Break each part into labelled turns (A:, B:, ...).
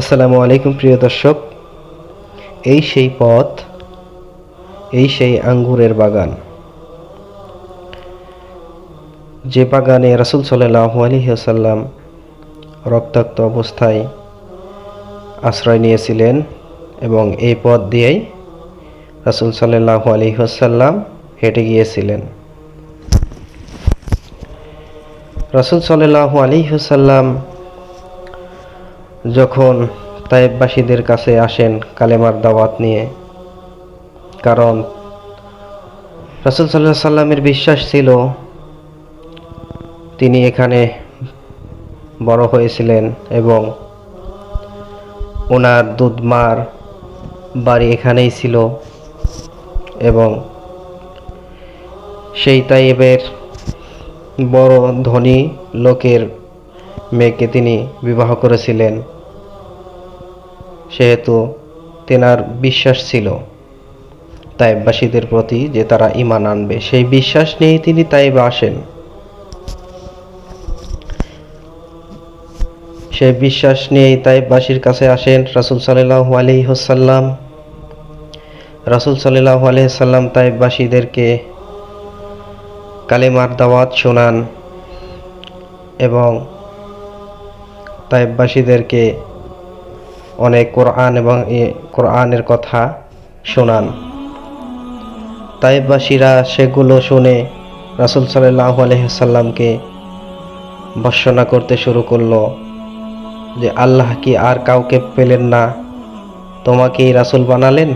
A: আসসালামু আলাইকুম প্রিয় দর্শক। এই সেই পথ, এই সেই আঙ্গুরের বাগান। যে বাগানে রাসুল সাল্লাহ আলহিহাসাল্লাম রক্তাক্ত অবস্থায় আশ্রয় নিয়েছিলেন এবং এই পথ দিয়েই রাসুল সাল্লাহ আলহিহাসাল্লাম হেঁটে গিয়েছিলেন। রাসুল সাল্লাহ আলহিহাসাল্লাম যখন তায়েববাসীদের কাছে আসেন কালেমার দাওয়াত নিয়ে, কারণ রাসুল সাল্লাহ সাল্লামের বিশ্বাস ছিল তিনি এখানে বড় হয়েছিলেন এবং ওনার দুধমার বাড়ি এখানেই ছিল এবং সেই তাইবের বড় ধনী লোকের মেয়েকে তিনি বিবাহ করেছিলেন। সেহেতু তেনার বিশ্বাস ছিল। তাইববাসীদের প্রতি যে তারা ইমান আনবে, সেই বিশ্বাস নিয়েই তিনি তাইবে আসেন। সেই বিশ্বাস নিয়েই তাইববাসীর কাছে আসেন রাসুল সাল্লাহ আলহিহসাল্লাম রাসুল সাল্লাহ আলহিসাল্লাম তাইববাসীদেরকে কালেমার দাওয়াত শোনান এবং তাইববাসীদেরকে অনেক কোরআন এবং কোরআনের কথা শোনান। তাইববাসীরা সেগুলো শুনে রাসুল সাল্লাহ আলহিসাল্লামকে ভর্সনা করতে শুরু করল যে, আল্লাহ কি আর কাউকে পেলেন না? তোমাকেই রাসুল বানালেন?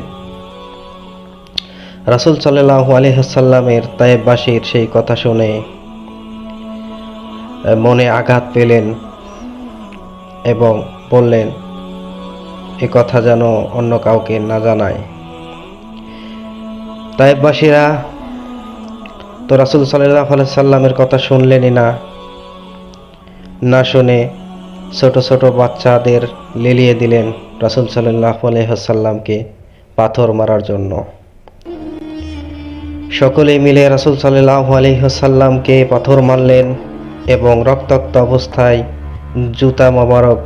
A: রাসুল সাল্লাহ আলহিহাসাল্লামের তাইববাসীর সেই কথা শুনে মনে আঘাত পেলেন এবং বললেন এ কথা যেন অন্য কাউকে না জানায়। তাইববাসীরা তো রাসুল সাল্লাহ সাল্লামের কথা শুনলেনই না? না শুনে ছোট ছোট বাচ্চাদের লেলিয়ে দিলেন রাসুল সাল্লাহ আলহাসাল্লামকে পাথর মারার জন্য। সকলে মিলে রাসুল সাল্লাহ আলহিহাসাল্লামকে পাথর মারলেন এবং রক্তাক্ত অবস্থায় জুতা মোবারক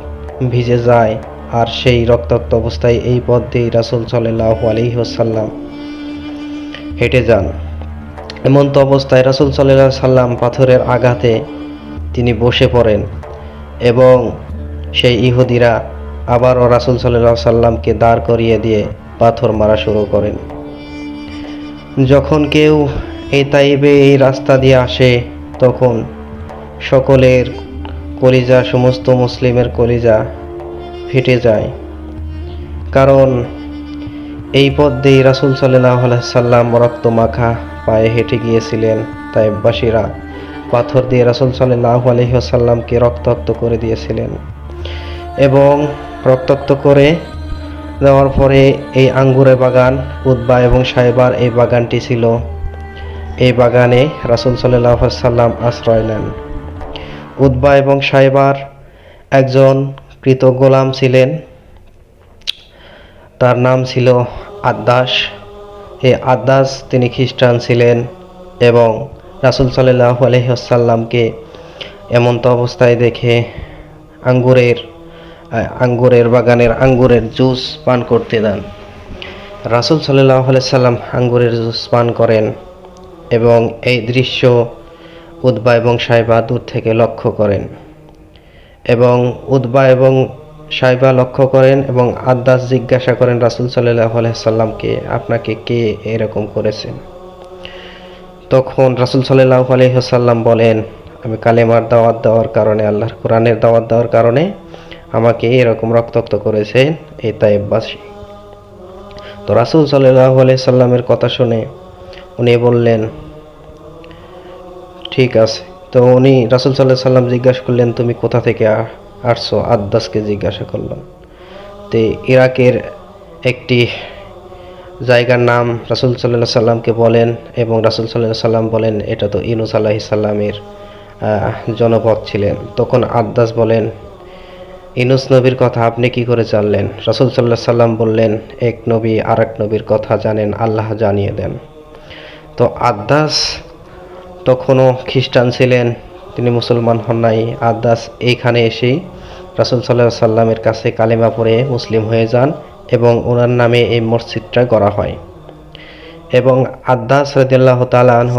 A: ভিজে যায়। আর সেই রক্তাক্ত অবস্থায় এই পথ দিয়েই রাসুল সাল্লাহ আলহিহাসাল্লাম হেঁটে যান। এমন তো অবস্থায় রাসুল সাল্লাহ সাল্লাম পাথরের আঘাতে তিনি বসে পড়েন এবং সেই ইহুদিরা আবারও রাসুল সাল্লাহ সাল্লামকে দাঁড় করিয়ে দিয়ে পাথর মারা শুরু করেন। যখন কেউ এই তাইবে এই রাস্তা দিয়ে আসে, তখন সকলের কলিজা, সমস্ত মুসলিমের কলিজা ফেটে যায়। কারণ এই পথ দিয়ে রাসুল সাল্লাহ সাল্লাম রক্ত মাখা পায়ে হেঁটে গিয়েছিলেন। তাইবাসীরা পাথর দিয়ে রাসুল সাল্লাহ আলহিহাসাল্লামকে রক্তাক্ত করে দিয়েছিলেন। এবং রক্তাক্ত করে দেওয়ার পরে এই আঙ্গুরে বাগান উদ্বা এবং সাহেবার এই বাগানটি ছিল। এই বাগানে রাসুল সাল্লাহ সাল্লাম আশ্রয় নেন। উদ্বা এবং সাহেবার একজন কৃত গোলাম ছিলেন। তার নাম ছিল আদাস এই আদাস তিনি খ্রিস্টান ছিলেন এবং রাসুল সাল্লাহ আলহিহাসাল্লামকে এমন তো অবস্থায় দেখে আঙ্গুরের আঙ্গুরের বাগানের আঙ্গুরের জুস পান করতে দেন। রাসুল সাল্লাহ সাল্লাম আঙ্গুরের জুস পান করেন এবং এই দৃশ্য উদ্বা এবং সাইবা দূর থেকে লক্ষ্য করেন। এবং উদ্বা এবং সাইবা লক্ষ্য করেন এবং আদাস জিজ্ঞাসা করেন রাসুল সাল্লাহ সাল্লামকে, আপনাকে কে এরকম করেছেন তখন রাসুল সাল্লাহ আলহিহাসাল্লাম বলেন, আমি কালেমার দাওয়াত দেওয়ার কারণে, আল্লাহর কোরআনের দাওয়াত দেওয়ার কারণে আমাকে এরকম রক্তাক্ত করেছেন এই তাইববাসী তো রাসুল সাল্লাহ সাল্লামের কথা শুনে উনি বললেন, ঠিক আছে। তো উনি রাসুল সাল্লাহ সাল্লাম জিজ্ঞাসা করলেন, তুমি কোথা থেকে আসছো? আদাসকে জিজ্ঞাসা করলাম তো ইরাকের একটি জায়গার নাম রাসুল সাল্লাহ সাল্লামকে বলেন এবং রাসুল সাল্লাহ সাল্লাম বলেন, এটা তো ইনুস আলাহি সাল্লামের জনপদ ছিলেন। তখন আদাস বলেন, ইনুস নবীর কথা আপনি কি করে জানলেন? রাসুল সাল্লাহ সাল্লাম বললেন, এক নবী আর এক নবীর কথা জানেন, আল্লাহ জানিয়ে দেন। তো আদাস তখনও খ্রিস্টান ছিলেন, তিনি মুসলমান হন নাই। আদাস এইখানে এসেই রাসুল সাল্লাহ সাল্লামের কাছে কালেমা পড়ে মুসলিম হয়ে যান এবং ওনার নামে এই মসজিদটা গড়া হয়। এবং আদ্দাস রদিল্লাহ তালাহ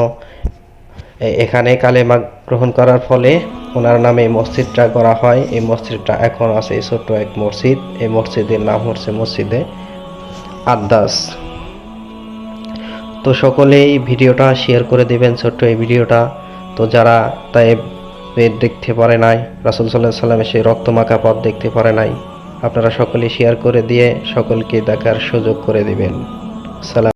A: এখানে কালেমা গ্রহণ করার ফলে ওনার নামে মসজিদটা গড়া হয়। এই মসজিদটা এখন আছে ছোট্ট এক মসজিদ। এই মসজিদের নাম হচ্ছে মসজিদে আদ্দাস তো সকলেই ভিডিওটা শেয়ার করে দেবেন ছোট্ট এই ভিডিওটা। তো যারা তাই দেখতে পারে নাই, রাসুল সাল্লাহ সাল্লামের সেই রক্তমাখা পথ দেখতে পারে নাই, আপনারা সকলে শেয়ার করে দিয়ে সকলকে দেখার সুযোগ করে দিবেন। সালাম।